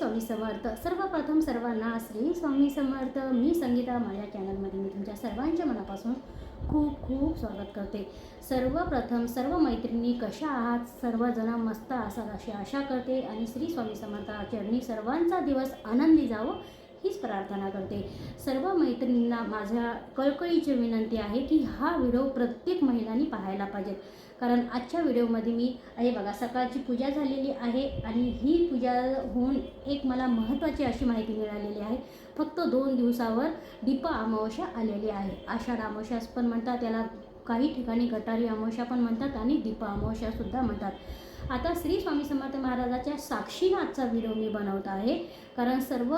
स्वामी समर्थ. सर्वप्रथम सर्वांना श्री स्वामी समर्थ. मी संगीता माझ्या चॅनलमध्ये मी तुमच्या सर्वांच्या मनापासून खूप खूप स्वागत करते. सर्वप्रथम सर्व मैत्रिणी कशा आहात? सर्वजण मस्त असाल अशी आशा करते आणि श्री स्वामी समर्थ चरणी सर्वांचा दिवस आनंदी जावो हीच प्रार्थना करते. सर्व मैत्रिणींना माझ्या कळकळीची विनंती आहे की हा व्हिडिओ प्रत्येक महिलांनी पाहायला पाहिजे. कारण आजच्या व्हिडिओमध्ये मी हे बघा सकाळची पूजा झालेली आहे आणि ही पूजा होऊन एक मला महत्त्वाची अशी माहिती मिळालेली आहे. फक्त दोन दिवसावर दीप अमावस्या आलेली आहे. आषाढ अमावस्यास पण म्हणतात त्याला काही ठिकाणी गटारी अमावस्या पण म्हणतात आणि दीप अमावस्यासुद्धा म्हणतात. आता श्री स्वामी समर्थ महाराजाच्या साक्षीनं आजचा व्हिडिओ मी बनवत आहे. कारण सर्व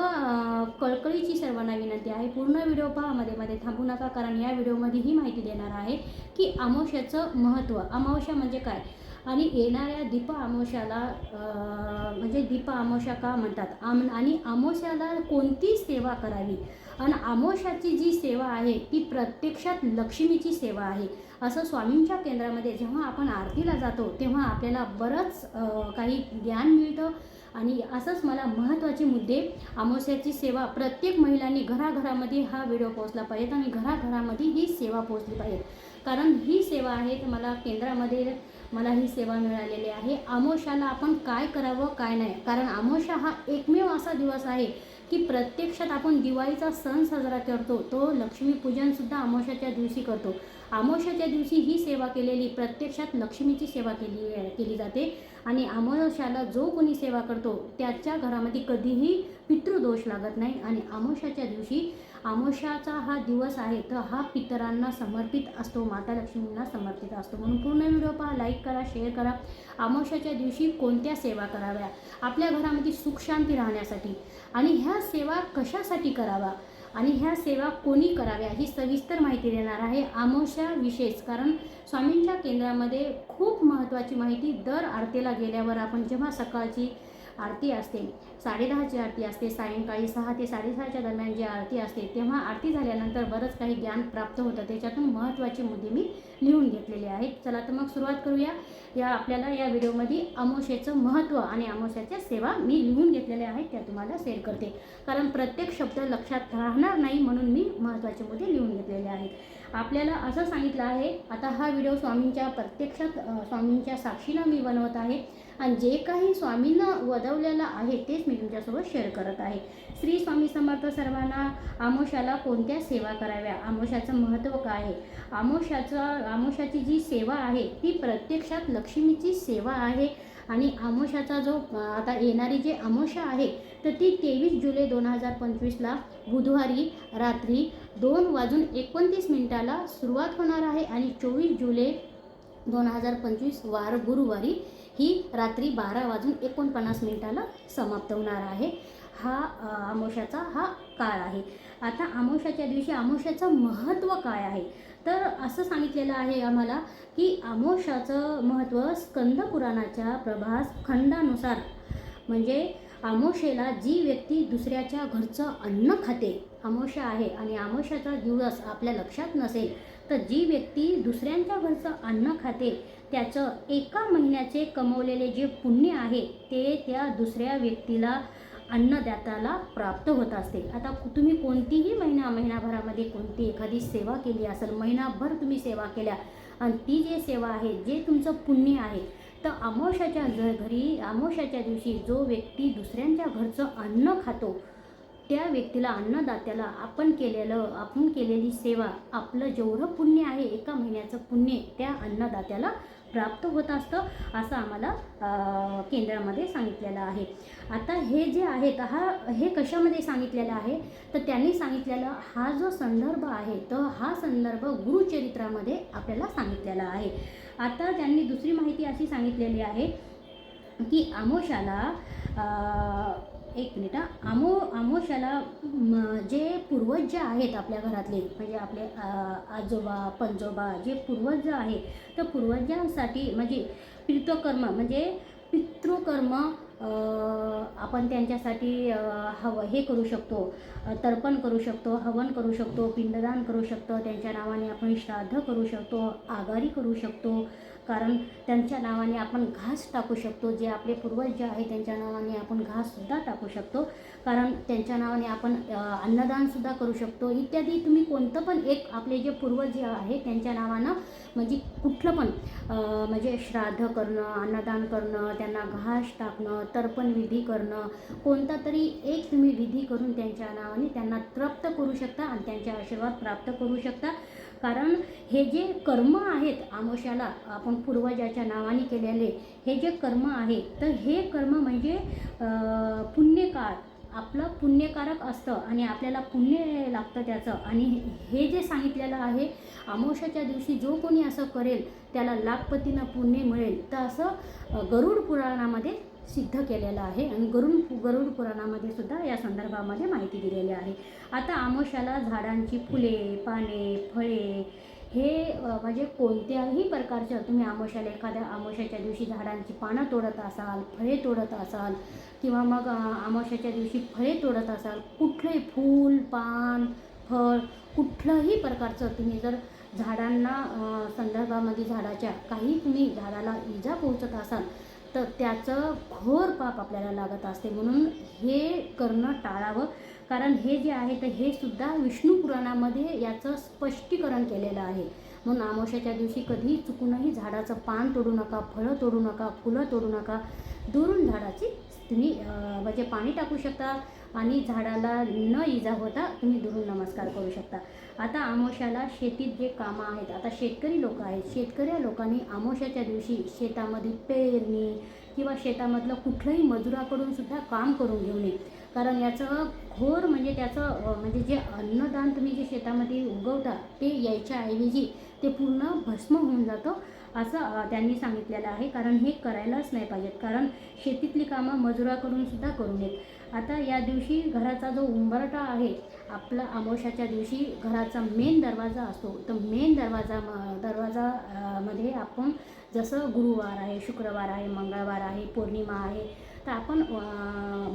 कळकळीची सर्वांना विनंती आहे. पूर्ण व्हिडिओ पहा मध्ये मध्ये थांबू नका कारण या व्हिडिओमध्ये ही माहिती देणार आहे की अमावस्याचं महत्त्व अमावस्या म्हणजे काय? आणि येणाऱ्या दीपा अमावस्याला म्हणजे दीप अमावस्या का म्हणतात? आम आणि अमावस्याला कोणती सेवा करावी? आणि अमावस्याची जी सेवा आहे ती प्रत्यक्षात लक्ष्मीची सेवा आहे. असं स्वामींच्या केंद्रामध्ये जेव्हा आपण आरतीला जातो तेव्हा आपल्याला बरंच काही ज्ञान मिळतं. आणि असंच मला महत्त्वाचे मुद्दे अमावस्याची सेवा प्रत्येक महिलांनी घराघरामध्ये हा व्हिडिओ पोहोचला पाहिजे आणि घराघरामध्ये ही सेवा पोहोचली पाहिजे. कारण ही सेवा आहे तर मला केंद्रामध्ये मला ही सेवा मिळालेली आहे. अमावस्याला आपण काय करावं काय नाही. कारण अमावस्या हा एकमेव असा दिवस आहे की प्रत्यक्षात आपण दिवाळीचा सण साजरा करतो तो लक्ष्मीपूजनसुद्धा अमावश्याच्या दिवशी करतो. अमावश्याच्या दिवशी ही सेवा केलेली प्रत्यक्षात लक्ष्मीची सेवा केली केली जाते. आणि अमावश्याला जो कोणी सेवा करतो त्याच्या घरामध्ये कधीही पितृदोष लागत नाही. आणि अमावश्याच्या दिवशी आमोशाचा हा दिवस आहे तर हा पितरांना समर्पित असतो माता लक्ष्मींना समर्पित असतो. म्हणून पूर्ण व्हिडिओ पहा लाईक करा शेअर करा. आमोशाच्या दिवशी कोणत्या सेवा कराव्या? आपल्या घरामध्ये सुखशांती राहण्यासाठी. आणि ह्या सेवा कशासाठी करावा? आणि ह्या सेवा कोणी कराव्या? ही सविस्तर माहिती देणार आहे अमावस्या विशेष. कारण स्वामींच्या केंद्रामध्ये खूप महत्त्वाची माहिती दर आरतीला गेल्यावर आपण जेव्हा सकाळची आरती असते. साडेदहाची आरती असते सायंकाळी सहा ते साडेसहाच्या दरम्यान जी आरती असते तेव्हा आरती झाल्यानंतर बरंच काही ज्ञान प्राप्त होतं. त्याच्यातून महत्त्वाचे मुद्दे मी लिहून घेतलेले आहेत. चला तर मग सुरुवात करूया. या आपल्याला या व्हिडिओमध्ये अमोशेचं महत्त्व आणि अमोशाच्या सेवा मी लिहून घेतलेल्या आहेत त्या तुम्हाला शेअर करते. कारण प्रत्येक शब्द लक्षात राहणार नाही म्हणून मी महत्त्वाचे मुद्दे लिहून घेतलेले आहेत. आपल्याला असं सांगितलं आहे आता हा व्हिडिओ स्वामींच्या प्रत्यक्षात स्वामींच्या साक्षीनं मी बनवत आहे. आणि जे काही स्वामीनं वदवलेलं आहे तेच मी तुमच्यासोबत शेअर करत आहे. श्री स्वामी समर्थ सर्वांना आमोशाला कोणत्या सेवा कराव्या? आमोशाचं महत्त्व काय आहे? आमोशाचं आमोशाची जी सेवा आहे ती प्रत्यक्षात लक्ष्मीची सेवा आहे. आणि आमोशाचा जो आता येणारी जी आमोशा आहे तर ती तेवीस जुलै दोन हजार पंचवीसला बुधवारी रात्री दोन वाजून एकोणतीस मिनिटाला सुरुवात होणार आहे आणि चोवीस जुलै दोन हजार पंचवीस वार गुरुवारी ही रात्री बारा वाजून एकोणपन्नास मिनिटाला समाप्त होणार आहे. हा आमोशाचा हा काळ आहे. आता आमोशाच्या दिवशी आमोशाचं महत्त्व काय आहे? तर असं सांगितलेलं आहे आम्हाला की आमोशाचं महत्त्व स्कंद पुराणाच्या प्रभास खंडानुसार. म्हणजे आमोशेला जी व्यक्ती दुसऱ्याच्या घरचं अन्न खाते अमावस्या आहे आणि अमावस्याचा दिवस आपल्या लक्षात नसेल तर जी व्यक्ती दुसऱ्यांच्या घरचं अन्न खाते त्याचं एका महिन्याचे कमवलेले जे पुण्य आहे ते त्या दुसऱ्या व्यक्तीला अन्नदात्याला प्राप्त होत असते. आता तुम्ही कोणतीही महिना महिनाभरामध्ये कोणती एखादी सेवा केली असेल महिनाभर तुम्ही सेवा केल्या आणि ती जे सेवा आहे जे तुमचं पुण्य आहे तर अमावस्याच्या घरी अमावस्याच्या दिवशी जो व्यक्ती दुसऱ्यांच्या घरचं अन्न खातो त्या व्यक्तीला अन्नदात्याला आपण केलेलं आपण केलेली सेवा आपलं जेवढं पुण्य आहे एका महिन्याचं पुण्य त्या अन्नदात्याला प्राप्त होत असतं असं आम्हाला केंद्रामध्ये सांगितलेलं आहे. आता हे जे आहेत हा हे कशामध्ये सांगितलेलं आहे? तर त्यांनी सांगितलेलं हा जो संदर्भ आहे तर हा संदर्भ गुरुचरित्रामध्ये आपल्याला सांगितलेला आहे. आता त्यांनी दुसरी माहिती अशी सांगितलेली आहे की आमोशाला एक मिनिट हा. आमो आमोशाला म, जे पूर्वज जे आहेत आपल्या घरातले म्हणजे आपले आजोबा पंजोबा जे पूर्वज जे आहे तर पूर्वजांसाठी म्हणजे पितृकर्म म्हणजे पितृकर्म आपण त्यांच्यासाठी हव हे करू शकतो तर्पण करू शकतो हवन करू शकतो पिंडदान करू शकतो त्यांच्या नावाने आपण श्राद्ध करू शकतो आगारी करू शकतो कारण त्यांच्या नावाने आपण घास टाकू शकतो. जे आपले पूर्वज जे आहे त्यांच्या नावाने आपण घाससुद्धा टाकू शकतो. कारण त्यांच्या नावाने आपण अन्नदानसुद्धा करू शकतो. इत्यादी तुम्ही कोणतं पण एक आपले जे पूर्वज जे आहे त्यांच्या नावानं म्हणजे कुठलं पण म्हणजे श्राद्ध करणं अन्नदान करणं त्यांना घास टाकणं तर्पण विधी करणं कोणता तरी एक तुम्ही विधी करून त्यांच्या नावाने त्यांना तृप्त करू शकता आणि त्यांचे आशीर्वाद प्राप्त करू शकता. कारण हे जे कर्म आहेत आमोशाला आपण पूर्वजाच्या नावाने केलेले हे जे कर्म आहे तर हे कर्म म्हणजे पुण्यकाळ. आपलं पुण्यकारक असतं आणि आपल्याला पुण्य लागतं त्याचं. आणि हे जे सांगितलेलं आहे आमोशाच्या दिवशी जो कोणी असं करेल त्याला लाखपतीनं पुण्य मिळेल. तर असं गरुड पुराणामध्ये सिद्ध केलेलं आहे आणि गरुड गरुड पुराणामध्ये सुद्धा या संदर्भामध्ये माहिती दिलेली आहे. आता आमोशाला झाडांची फुले पाने फळे हे म्हणजे कोणत्याही प्रकारचं तुम्ही आमोशाला एखाद्या आमोशाच्या दिवशी झाडांची पानं तोडत असाल फळे तोडत असाल किंवा मग आमोशाच्या दिवशी फळे तोडत असाल कुठलंही फूल पान फळ कुठलंही प्रकारचं तुम्ही जर झाडांना संदर्भामध्ये झाडाच्या काही तुम्ही झाडाला इजा पोहोचत असाल तर त्याचं घोर पाप आपल्याला लागत असते. म्हणून हे करणं टाळावं. कारण हे जे आहे तर हे सुद्धा विष्णू पुराणामध्ये याचं स्पष्टीकरण केलेलं आहे. म्हणून आमोशाच्या दिवशी कधी चुकूनही झाडाचं पान तोडू नका फळं तोडू नका फुलं तोडू नका. दुरून झाडाची तुम्ही म्हणजे पाणी टाकू शकता. आणि झाडाला न इजा होता तुम्ही दुरून नमस्कार करू शकता. आता आमोशाला शेतीत जे कामं आहेत आता शेतकरी लोक आहेत शेतकरी लोकांनी आमोशाच्या दिवशी शेतामध्ये पेरणी किंवा शेतामधलं कुठलंही मजुराकडून सुद्धा काम करून घेऊ नये कारण याचं घोर म्हणजे त्याचं म्हणजे जे अन्नदान तुम्ही जे शेतामध्ये उगवता ते यायच्या ऐवजी ते पूर्ण भस्म होऊन जातं. असं त्यांनी सांगितलेलं आहे. कारण हे करायलाच नाही पाहिजेत. कारण शेतीतली कामं मजुराकडून सुद्धा करू नयेत. आता या दिवशी घराचा जो उंबरटा आहे आपला अमावश्याच्या दिवशी घराचा मेन दरवाजा असतो. तर मेन दरवाजा म- दरवाजा मध्ये आपण जसं गुरुवार आहे शुक्रवार आहे मंगळवार आहे पौर्णिमा आहे तर आपण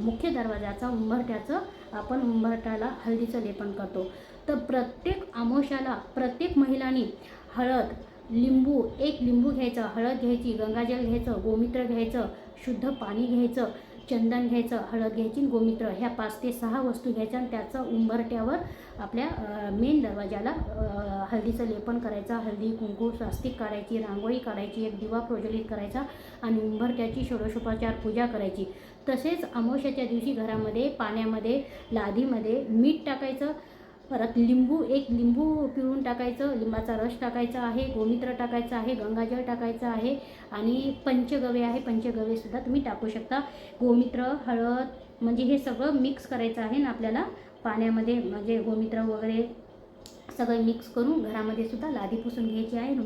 मुख्य दरवाजाचा उंबरट्याचं आपण उंबरट्याला हळदीचं लेपन करतो. तर प्रत्येक अमावश्याला प्रत्येक महिलांनी हळद लिंबू एक लिंबू घ्यायचं हळद घ्यायची गंगाजल घ्यायचं गोमित्र घ्यायचं शुद्ध पाणी घ्यायचं चंदन घ्यायचं हळद घ्यायची आणि गोमित्र. ह्या पाच ते सहा वस्तू घ्यायच्या आणि त्याचं उंबरट्यावर आपल्या मेन दरवाजाला हळदीचं लेपन करायचं हळदी कुंकू स्वास्तिक काढायची रांगोळी काढायची एक दिवा प्रज्वलित करायचा आणि उंबरट्याची षोडशोपचार पूजा करायची. तसेच अमावस्याच्या दिवशी घरामध्ये पाण्यामध्ये लादीमध्ये मीठ टाकायचं परत लिंबू एक लिंबू पिळून टाकायचं लिंबाचा रस टाकायचा आहे गोमित्र टाकायचं आहे गंगाजल टाकायचं आहे आणि पंचगवे आहे. पंचगवेसुद्धा तुम्ही टाकू शकता. गोमित्र हळद म्हणजे हे सगळं मिक्स करायचं आहे ना आपल्याला. पाण्यामध्ये म्हणजे गोमित्र वगैरे सगळं मिक्स करून घरामध्ये सुद्धा लादी पुसून घ्यायची आहे. आणि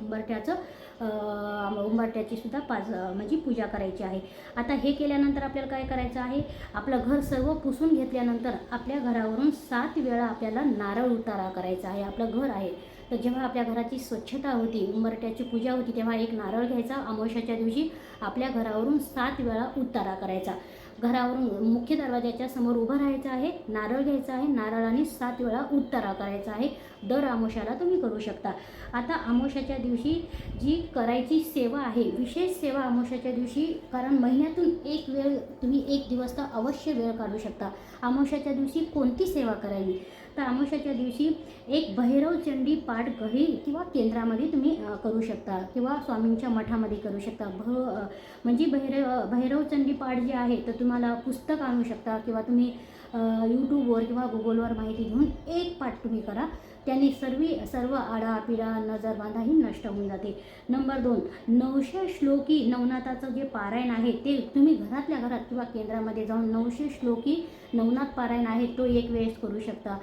उंबरट्याचं उंबरट्याची सुद्धा पाज म्हणजे पूजा करायची आहे. आता हे केल्यानंतर आपल्याला काय करायचं आहे? आपलं घर सर्व पुसून घेतल्यानंतर आपल्या घरावरून सात वेळा आपल्याला नारळ उतारा करायचा आहे. आपलं घर आहे. तर जेव्हा आपल्या घराची स्वच्छता होती उंबरट्याची पूजा होती तेव्हा एक नारळ घ्यायचा. अमावश्याच्या दिवशी आपल्या घरावरून सात वेळा उतारा करायचा. घरावरून मुख्य दरवाजाच्या समोर उभं राहायचं आहे. नारळ घ्यायचा आहे. नारळाने सात वेळा उतारा करायचा आहे. दर आमोशाला तुम्ही करू शकता. आता आमोशाच्या दिवशी जी करायची सेवा आहे विशेष सेवा आमोशाच्या दिवशी कारण महिन्यातून एक वेळ तुम्ही एक दिवस तर अवश्य वेळ काढू शकता. आमोशाच्या दिवशी कोणती सेवा करावी? तर आमोशाच्या दिवशी एक भैरव चंडी पाठ घरी किंवा केंद्रामध्ये तुम्ही करू शकता किंवा स्वामींच्या मठामध्ये करू शकता. भ म्हणजे भैरव भैरव चंडी पाठ जे आहे तर तुम्हाला पुस्तक आणू शकता किंवा तुम्ही यूट्यूबवर किंवा गुगलवर माहिती घेऊन एक पाठ तुम्ही करा. त्याने सर्व सर्व आडा पिडा नजर बांधा ही नष्ट होऊन जाते. नंबर दोन नऊशे श्लोकी नवनाथाचं जे पारायण आहे ते तुम्ही घरातल्या घरात किंवा केंद्रामध्ये जाऊन नऊशे श्लोकी नवनाथ पारायण आहे तो एक वेळेस करू शकता.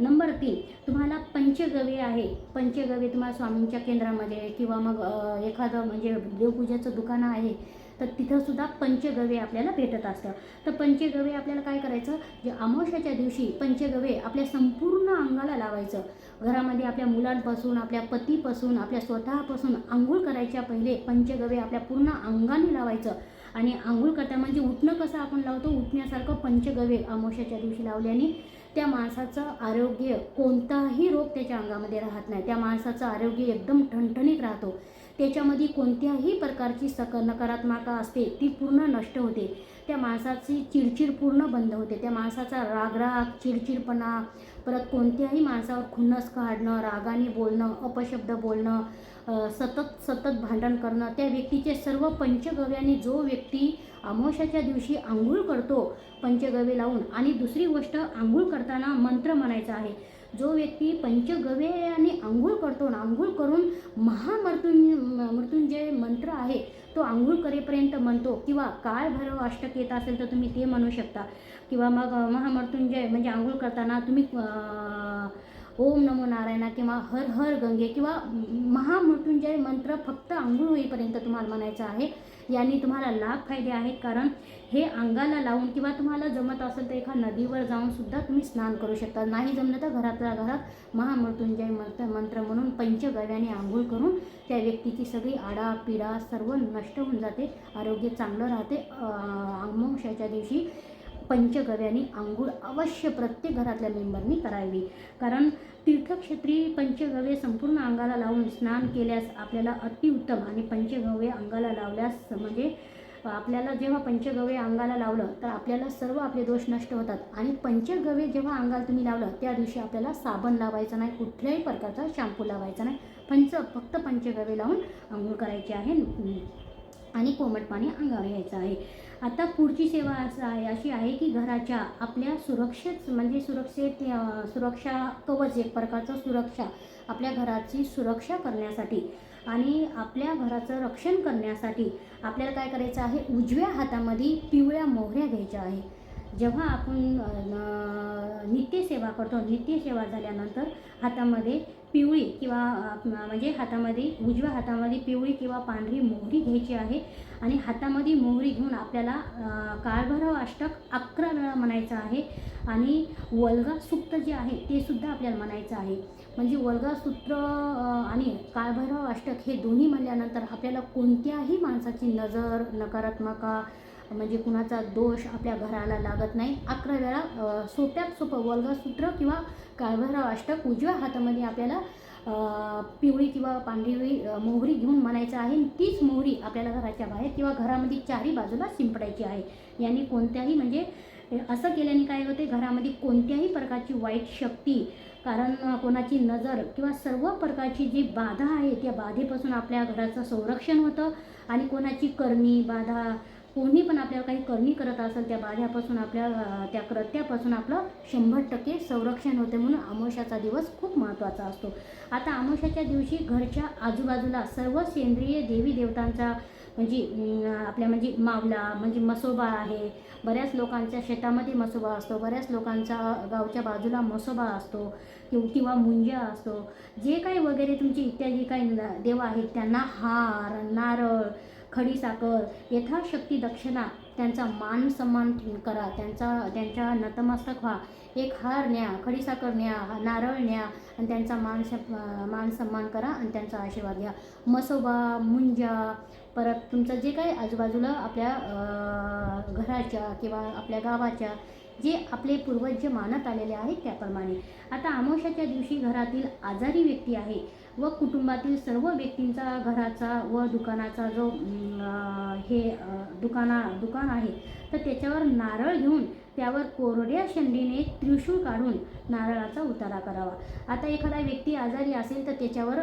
नंबर तीन तुम्हाला पंचगव्य आहे. पंचगव्य तुम्हाला स्वामींच्या केंद्रामध्ये किंवा मग एखादं म्हणजे देवपूजेचं दुकान आहे तर तिथंसुद्धा पंचगव्य आपल्याला भेटत असतं. तर पंचगव्य आपल्याला काय करायचं? जे अमावश्याच्या दिवशी पंचगव्य आपल्या संपूर्ण अंगाला लावायचं. घरामध्ये आपल्या मुलांपासून आपल्या पतीपासून आपल्या स्वतःपासून आंघोळ करायच्या पहिले पंचगव्य आपल्या पूर्ण अंगाने लावायचं. आणि आंघोळ करता म्हणजे उठणं कसं आपण लावतो? उठण्यासारखं पंचगव्य अमावश्याच्या दिवशी लावल्याने त्या माणसाचं आरोग्य कोणताही रोग त्याच्या अंगामध्ये राहत नाही. त्या माणसाचं आरोग्य एकदम ठणठणीत राहतो. त्याच्यामध्ये कोणत्याही प्रकारची सक नकारात्मकता असते ती पूर्ण नष्ट होते. त्या माणसाची चिडचिड पूर्ण बंद होते. त्या माणसाचा रागराग चिडचिडपणा परत कोणत्याही माणसावर खुन्नस काढणं रागाने बोलणं अपशब्द बोलणं सतत सतत भांडण करणं त्या व्यक्तीचे सर्व पंचगव्याने जो व्यक्ती अमावश्याच्या दिवशी आंघोळ करतो पंचगव्य लावून आणि दुसरी गोष्ट आंघोळ करताना मंत्र म्हणायचा आहे जो व्यक्ती पंचगव्याने आंघोळ करतो ना आंघोळ करून महामृत्युंजय मृत्युंजय मंत्र आहे तो आंघोळ करेपर्यंत म्हणतो किंवा काळ भैरव अष्टक येत असेल तर तुम्ही ते म्हणू शकता. किंवा मग महामृत्युंजय म्हणजे आंघोळ करताना तुम्ही ओम नमो नारायणा किंवा हर हर गंगे किंवा महामृत्युंजय मंत्र फक्त आंघोळ होईपर्यंत तुम्हाला म्हणायचं आहे. यांनी तुम्हाला लाभ फायदे आहेत. कारण हे अंगाला लावून किंवा तुम्हाला जमत असेल तर एका नदीवर जाऊन सुद्धा तुम्ही स्नान करू शकता. नाही जमलं तर घरातल्या घरात महामृत्युंजय मंत्र मंत्र म्हणून पंचगव्याने आंघोळ करून त्या व्यक्तीची सगळी आडा पिडा सर्व नष्ट होऊन जाते. आरोग्य चांगलं राहते. अमावश्याच्या दिवशी पंचगव्याने आंघोळ अवश्य प्रत्येक घरातल्या मेंबरनी करावी. कारण तीर्थक्षेत्री पंचगव्य संपूर्ण अंगाला लावून स्नान केल्यास आपल्याला अतिउत्तम आणि पंचगव्य अंगाला लावल्यास म्हणजे आपल्याला जेव्हा पंचगव्य अंगाला लावलं तर आपल्याला सर्व आपले दोष नष्ट होतात. आणि पंचगव्य जेव्हा अंगाला तुम्ही लावलं त्या दिवशी आपल्याला साबण लावायचा नाही कुठल्याही प्रकारचा शॅम्पू लावायचा नाही. पंच फक्त पंचगव्य लावून आंघोळ करायची आहे. आणि कोमट पाणी अंगावर घ्यायचं आहे. आता पुढची सेवा असं आहे अशी आहे की घराच्या आपल्या सुरक्षेत म्हणजे सुरक्षेत सुरक्षा कवच एक प्रकारचं सुरक्षा आपल्या घराची सुरक्षा करण्यासाठी आणि आपल्या घराचं रक्षण करण्यासाठी आपल्याला काय करायचं आहे? उजव्या हातामध्ये पिवळ्या मोहऱ्या घ्यायच्या आहे. जेव्हा आपण नित्यसेवा करतो नित्यसेवा झाल्यानंतर हातामध्ये पिवळी किंवा म्हणजे हातामध्ये उजव्या हातामध्ये पिवळी किंवा पांढरी मोहरी घ्यायची आहे. आणि हातामध्ये मोहरी घेऊन आपल्याला काळभैरव अष्टक अकरा वेळा म्हणायचं आहे. आणि वल्गा सूक्त जे आहे ते सुद्धा आपल्याला म्हणायचं आहे. म्हणजे वल्गा सूत्र आणि काळभैरव अष्टक हे दोन्ही म्हणल्यानंतर आपल्याला कोणत्याही माणसाची नजर नकारात्मका म्हणजे कुणाचा दोष आपल्या घराला लागत नाही. अकरा वेळा सोप्यात सोपं वल्गसूत्र किंवा काळभैरव अष्टक उजव्या हातामध्ये आपल्याला पिवळी किंवा पांढरी मोहरी घेऊन म्हणायचं आहे. आणि तीच मोहरी आपल्याला घराच्या बाहेर किंवा घरामध्ये चारी बाजूला शिंपडायची आहे. याने कोणत्याही म्हणजे असं केल्याने काय होते? घरामध्ये कोणत्याही प्रकारची वाईट शक्ती कारण कोणाची नजर किंवा सर्व प्रकारची जी बाधा आहे त्या बाधेपासून आपल्या घराचं संरक्षण होतं. आणि कोणाची करणी बाधा कोणी पण आपल्याला काही करणी करत असेल त्या बाध्यापासून आपल्या त्या कृत्यापासून आपलं शंभर टक्के संरक्षण होते म्हणून अमावस्याचा दिवस खूप महत्त्वाचा असतो. आता अमावस्याच्या दिवशी घरच्या आजूबाजूला सर्व सेंद्रिय देवी देवतांचा म्हणजे आपल्या म्हणजे मावला म्हणजे मसोबा आहे. बऱ्याच लोकांच्या शेतामध्ये मसोबा असतो बऱ्याच लोकांचा गावच्या बाजूला मसोबा असतो किंवा किंवा मुंजा असतो. जे काही वगैरे तुमची इत्यादी काही न- देव आहेत त्यांना हार नारळ खडीसाखर यथाशक्ती दक्षिणा त्यांचा मान सन्मान करा त्यांचा त्यांच्या नतमस्तक व्हा. एक हार न्या खडीसाखर न्या नारळ न्या आणि त्यांचा मान स- मान सन्मान करा आणि त्यांचा आशीर्वाद घ्या. मसोबा मुंजा परत तुमचं जे काही आजूबाजूला आपल्या घराच्या किंवा आपल्या गावाच्या जे आपले पूर्वज जे मानत आलेले आहेत त्याप्रमाणे. आता अमावश्याच्या दिवशी घरातील आजारी व्यक्ती आहे. व कुटुंबातील सर्व व्यक्तींचा घराचा व दुकानाचा जो हे दुकाना दुकान आहे तर त्याच्यावर नारळ घेऊन त्यावर कोरड्या शेंडीने त्रिशूळ काढून नारळाचा उतारा करावा. आता एखादा व्यक्ती आजारी असेल तर त्याच्यावर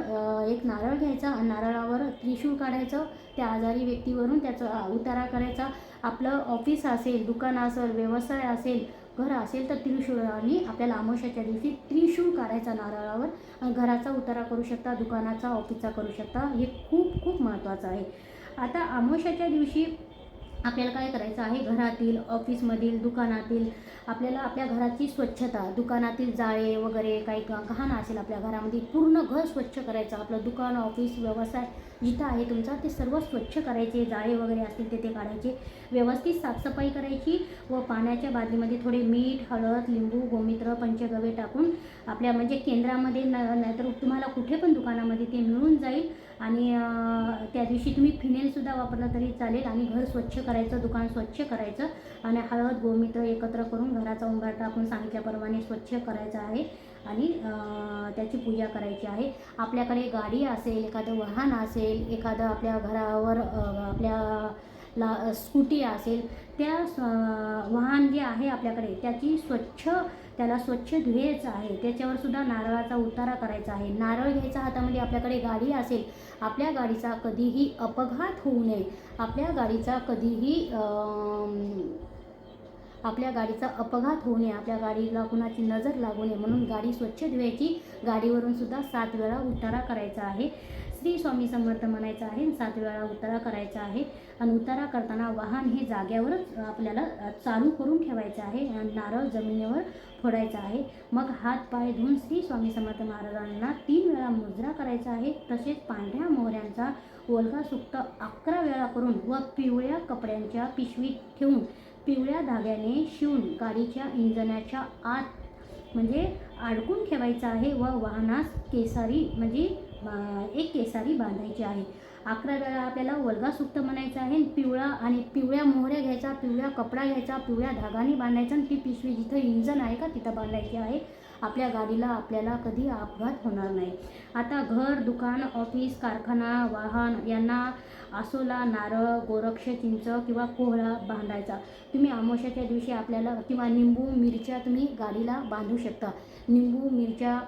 एक नारळ घ्यायचा नारळावर त्रिशूळ काढायचं. त्या आजारी व्यक्तीवरून त्याचा उतारा करायचा. आपलं ऑफिस असेल दुकान असेल व्यवसाय असेल घर असेल तर त्रिशूळाने आपल्याला अमावस्याच्या दिवशी त्रिशूळ काढायचा नारळावर आणि घराचा उतारा करू शकता दुकानाचा ऑफिसचा करू शकता. हे खूप खूप महत्त्वाचं आहे. आता अमावस्याच्या दिवशी आपल्याला काय करायचं आहे? घरातील ऑफिसमधील दुकानातील आपल्याला आपल्या घराची स्वच्छता दुकानातील जाळे वगैरे काही ग- घाण असेल आपल्या घरामध्ये पूर्ण घर स्वच्छ करायचं. आपलं दुकान ऑफिस व्यवसाय जिथं आहे तुमचा ते सर्व स्वच्छ करायचे. जाळे वगैरे असतील ते ते काढायचे. व्यवस्थित साफसफाई करायची व पाण्याच्या बादलीमध्ये थोडे मीठ हळद लिंबू गोमित्र पंचगव्य टाकून आपल्या म्हणजे केंद्रामध्ये न नाहीतर तुम्हाला कुठे पण दुकानामध्ये ते मिळून जाईल. आणि त्या दिवशी तुम्ही फिनेलसुद्धा वापरलं तरी चालेल आणि घर स्वच्छ करायचं दुकान स्वच्छ करायचं आणि हळद गोमित्र एकत्र करून घराचा उंबरठा आपण सांगितल्याप्रमाणे स्वच्छ करायचं आहे आणि त्याची पूजा करायची आहे. आपल्याकडे गाडी असेल एखादं वाहन असेल एखादं आपल्या घरावर आपल्या ला स्कूटी असेल त्या वाहन जे आहे आपल्याकडे त्याची स्वच्छ त्याला स्वच्छ धुयायचं आहे. त्याच्यावर सुद्धा नारळाचा उतारा करायचा आहे. नारळ घ्यायचा हातामध्ये आपल्याकडे गाडी असेल आपल्या गाडीचा कधीही अपघात होऊ नये. आपल्या गाडीचा कधीही आपल्या गाडीचा अपघात होऊ नये. आपल्या गाडीला कुणाची नजर लागू नये. म्हणून गाडी स्वच्छ धुवायची. गाडीवरून सुद्धा सात वेळा उतारा करायचा आहे. श्री स्वामी समर्थ म्हणायचं आहे आणि सात वेळा उतारा करायचा आहे. आणि उतारा करताना वाहन हे जाग्यावरच आपल्याला चालू करून ठेवायचं आहे आणि नारळ जमिनीवर फोडायचा आहे. मग हात पाय धुवून श्री स्वामी समर्थ महाराजांना तीन वेळा मुजरा करायचा आहे. तसेच पांढऱ्या मोहऱ्यांचा ओलगा सुक्त अकरा वेळा करून व पिवळ्या कपड्यांच्या पिशवीत ठेवून पिवळ्या धाग्याने शिवून गाडीच्या इंजनाच्या आत म्हणजे अडकून ठेवायचं आहे व वाहनास केसारी म्हणजे बा एक केसारी बांधायची आहे. अकरा वेळा आपल्याला वल्गासुक्त म्हणायचं आहे पिवळा आणि पिवळ्या मोहऱ्या घ्यायचा पिवळ्या कपडा घ्यायचा पिवळ्या धागाने बांधायचा आणि ती पिशवी जिथं इंजन आहे का तिथं बांधायची आहे. आपल्या गाडीला आपल्याला कधी अपघात होणार नाही. आता घर दुकान ऑफिस कारखाना वाहन यांना आसोला नारळ गोरक्ष चिंच किंवा कोहळा बांधायचा. तुम्ही अमावश्याच्या दिवशी आपल्याला किंवा निंबू मिरच्या तुम्ही गाडीला बांधू शकता. निंबू मिरच्या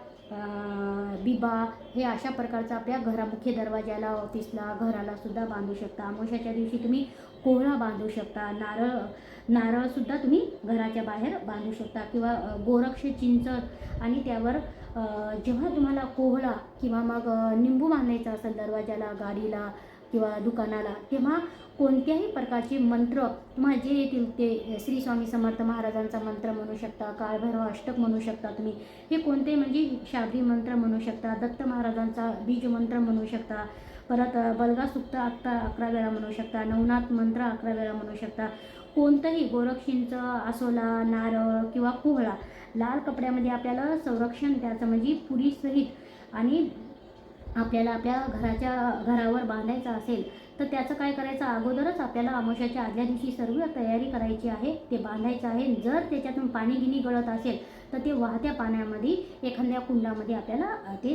बिबा हे अशा प्रकारचं आपल्या घरा मुख्य दरवाजाला ऑफिसला घराला सुद्धा बांधू शकता. आमोशाच्या दिवशी तुम्ही कोहळा बांधू शकता. नारळ नारळसुद्धा तुम्ही घराच्या बाहेर बांधू शकता. किंवा गोरक्ष चिंच आणि त्यावर जेव्हा तुम्हाला कोहळा किंवा मग निंबू बांधायचा असेल दरवाजाला गाडीला किंवा दुकानाला तेव्हा कोणत्याही प्रकारचे मंत्र तुम्हाला जे येतील ते श्री स्वामी समर्थ महाराजांचा मंत्र म्हणू शकता काळभैरव अष्टक म्हणू शकता तुम्ही. हे कोणते म्हणजे शाबरी मंत्र म्हणू शकता दत्त महाराजांचा बीज मंत्र म्हणू शकता परत बलगा सुक्त अकरा अकरा वेळा म्हणू शकता नवनाथ मंत्र अकरा वेळा म्हणू शकता. कोणतंही गोरक्षींचं आसोला नारळ किंवा कोहळा लाल कपड्यामध्ये आपल्याला संरक्षण त्याचं म्हणजे पुरीसहित आणि आपल्याला आपल्या घराच्या घरावर बांधायचं असेल तर त्याचं काय करायचं? अगोदरच आपल्याला अमावश्याच्या आदल्या दिवशी सर्व तयारी करायची आहे. ते बांधायचं आहे. जर त्याच्यातून पाणी गिनी गळत असेल तर ते वाहत्या पाण्यामध्ये एखाद्या कुंडामध्ये आपल्याला ते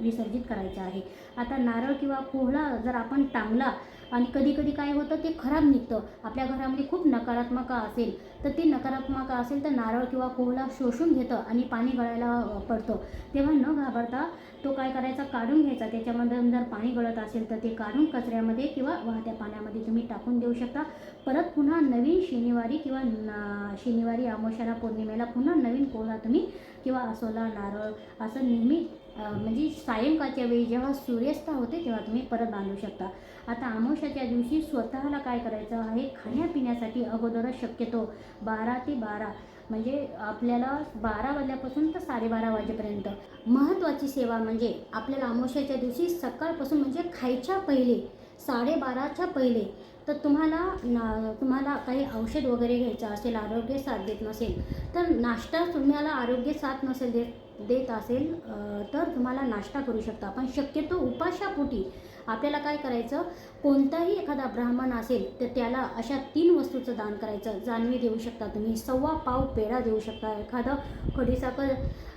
विसर्जित करायचं आहे. आता नारळ किंवा कोहळा जर आपण टांगला आणि कधी कधी काय होतं ते खराब निघतं. आपल्या घरामध्ये खूप नकारात्मक असेल तर ते नकारात्मक असेल तर नारळ किंवा कोहळा शोषून घेतं आणि पाणी गळायला पडतं. तेव्हा न घाबरता तो काय करायचा काढून घ्यायचा. त्याच्यामध्ये जर पाणी गळत असेल तर ते काढून कचऱ्यामध्ये किंवा वाहत्या पाण्यामध्ये तुम्ही टाकून देऊ शकता. परत पुन्हा नवीन शनिवारी किंवा शनिवारी अमावस्याला पौर्णिमेला पुन्हा नवीन कोहळा तुम्ही किंवा आसोला नारळ असं नेहमी म्हणजे सायंकाळच्या वेळी जेव्हा सूर्यास्त होते तेव्हा तुम्ही परत बांधू शकता. आता आमोशाच्या दिवशी स्वतःला काय करायचं आहे? खाण्यापिण्यासाठी अगोदरच शक्यतो बारा ते बारा. म्हणजे आपल्याला बारा वाजल्यापासून तर साडेबारा वाजेपर्यंत. महत्त्वाची सेवा म्हणजे आपल्याला आमोशाच्या दिवशी सकाळपासून म्हणजे खायच्या पहिले साडेबाराच्या पहिले. तर तुम्हाला ना तुम्हाला काही औषध वगैरे घ्यायचं असेल आरोग्य साथ देत नसेल तर नाश्ता तुम्हाला आरोग्य साथ नसेल देत देत असेल तर तुम्हाला नाश्ता करू शकता. पण शक्यतो उपाशापोटी आपल्याला काय करायचं? कोणताही एखादा ब्राह्मण असेल तर त्याला अशा तीन वस्तूचं दान करायचं. जानवी देऊ शकता तुम्ही सव्वा पाव पेढा देऊ शकता. एखादं खडीसाखर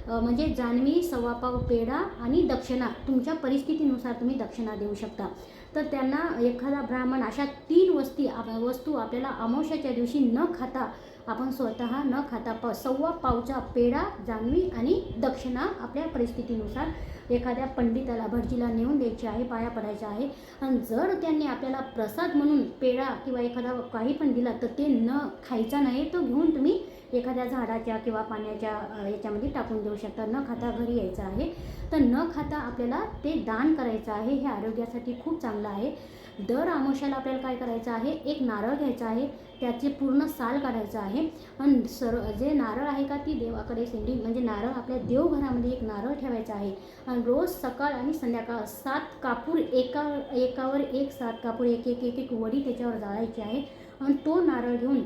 म्हणजे जानवी सव्वा पाव पेढा आणि दक्षिणा तुमच्या परिस्थितीनुसार तुम्ही दक्षिणा देऊ शकता. तर त्यांना एखादा ब्राह्मण अशा तीन वस्ती वस्तू आपल्याला अमावश्याच्या दिवशी न खाता आपण स्वतः न खाता प सव्वा पावचा पेढा जान्हवी आणि दक्षिणा आपल्या परिस्थितीनुसार एखाद्या पंडिताला भटजीला नेऊन द्यायची आहे पाया पडायचा आहे. आणि जर त्यांनी आपल्याला प्रसाद म्हणून पेढा किंवा एखादा काही पण दिला तर ते न खायचा नाही तो घेऊन तुम्ही एखाद्या झाडाच्या किंवा पाण्याच्या याच्यामध्ये टाकून देऊ शकता. न खाता घरी यायचं आहे. तर न खाता आपल्याला ते दान करायचं आहे. हे आरोग्यासाठी खूप चांगलं आहे. दर आमोशाला आपल्याला काय करायचं आहे? एक नारळ घ्यायचा आहे. त्याची पूर्ण साल काढायचं आहे. आणि सर्व जे नारळ आहे का ती देवाकडे शेंडी म्हणजे नारळ आपल्या देवघरामध्ये एक नारळ ठेवायचा आहे. आणि रोज सकाळ आणि संध्याकाळ सात कापूर एका एकावर एक सात कापूर एक एक एक एक वडी त्याच्यावर जाळायची आहे. आणि तो नारळ घेऊन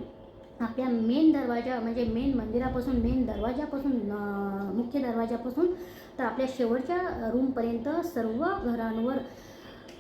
आपल्या मेन दरवाजा म्हणजे मेन मंदिरापासून मेन दरवाजापासून मुख्य दरवाजापासून तर आपल्या शेवटच्या रूमपर्यंत सर्व घरांवर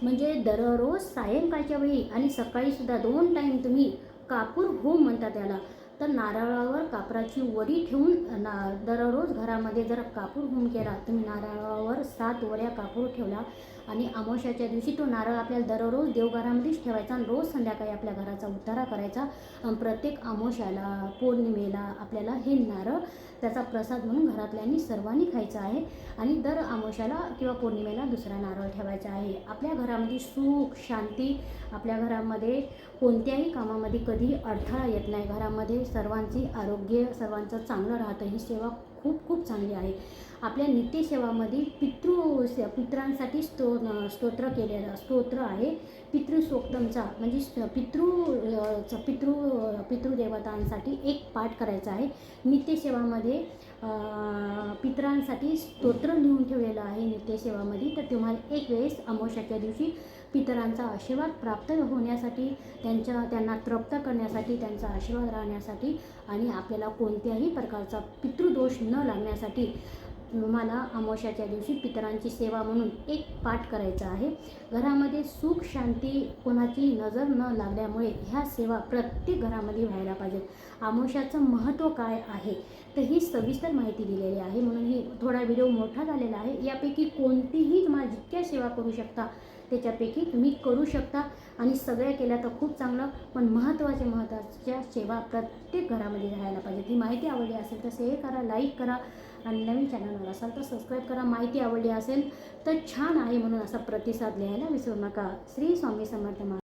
म्हणजे दररोज सायंकाळच्या वेळी आणि सकाळीसुद्धा दोन टाईम तुम्ही कापूर होम म्हणतात त्याला. तर नारळावर कापराची वडी ठेवून ना दररोज घरामध्ये जर कापूर होम केला तुम्ही नारळावर सात वड्या कापूर ठेवला आणि अमावस्याच्या दिवशी तो नारळ आपल्याला दररोज देवघरामध्येच ठेवायचा आणि रोज संध्याकाळी आपल्या घराचा उद्धारा करायचा. प्रत्येक अमावस्याला पौर्णिमेला आपल्याला हे नारळ त्याचा प्रसाद म्हणून घरातल्यांनी सर्वांनी खायचा आहे. आणि दर अमावस्याला किंवा पौर्णिमेला दुसरा नारळ ठेवायचा आहे. आपल्या घरामध्ये सुख शांती आपल्या घरामध्ये कोणत्याही कामामध्ये कधी अडथळा येत नाही. घरामध्ये सर्वांची आरोग्य सर्वांचं चांगलं राहतं. ही सेवा खूप खूप चांगली आहे. आपल्या नित्यसेवामध्ये पितृ पितरांसाठी स्तो स्तोत्र केलेलं स्तोत्र आहे. पितृसोक्तमचा म्हणजे पितृ च- पितृ पितृदेवतांसाठी एक पाठ करायचा आहे. नित्यसेवामध्ये पितरांसाठी स्तोत्र लिहून ठेवलेलं आहे नित्यसेवामध्ये. तर तुम्हाला एक वेळेस अमावश्याच्या दिवशी पितरांचा आशीर्वाद प्राप्त होण्यासाठी त्यांच्या त्यांना तृप्त करण्यासाठी त्यांचा आशीर्वाद राहण्यासाठी आणि आपल्याला कोणत्याही प्रकारचा पितृदोष न लागण्यासाठी तुम्हाला अमावश्याच्या दिवशी पितरांची सेवा म्हणून एक पाठ करायचा आहे. घरामध्ये सुख शांती कोणाची नजर न लागल्यामुळे ह्या सेवा प्रत्येक घरामध्ये व्हायला पाहिजेत. अमावश्याचं महत्त्व काय आहे? तर ही सविस्तर माहिती दिलेली आहे. म्हणून ही थोडा व्हिडिओ मोठा झालेला आहे. यापैकी कोणतीही तुम्हाला जितक्या सेवा करू शकता त्याच्यापैकी तुम्ही करू शकता. आणि सगळ्या केल्या तर खूप चांगलं. पण महत्त्वाच्या महत्त्वाच्या सेवा प्रत्येक घरामध्ये राहायला पाहिजे. ती माहिती आवडली असेल तर शेअर करा लाईक करा. आणि नवीन चॅनलवर असाल तर सबस्क्राईब करा. माहिती आवडली असेल तर छान आहे म्हणून असा प्रतिसाद लिहायला विसरू नका. श्री स्वामी समर्थ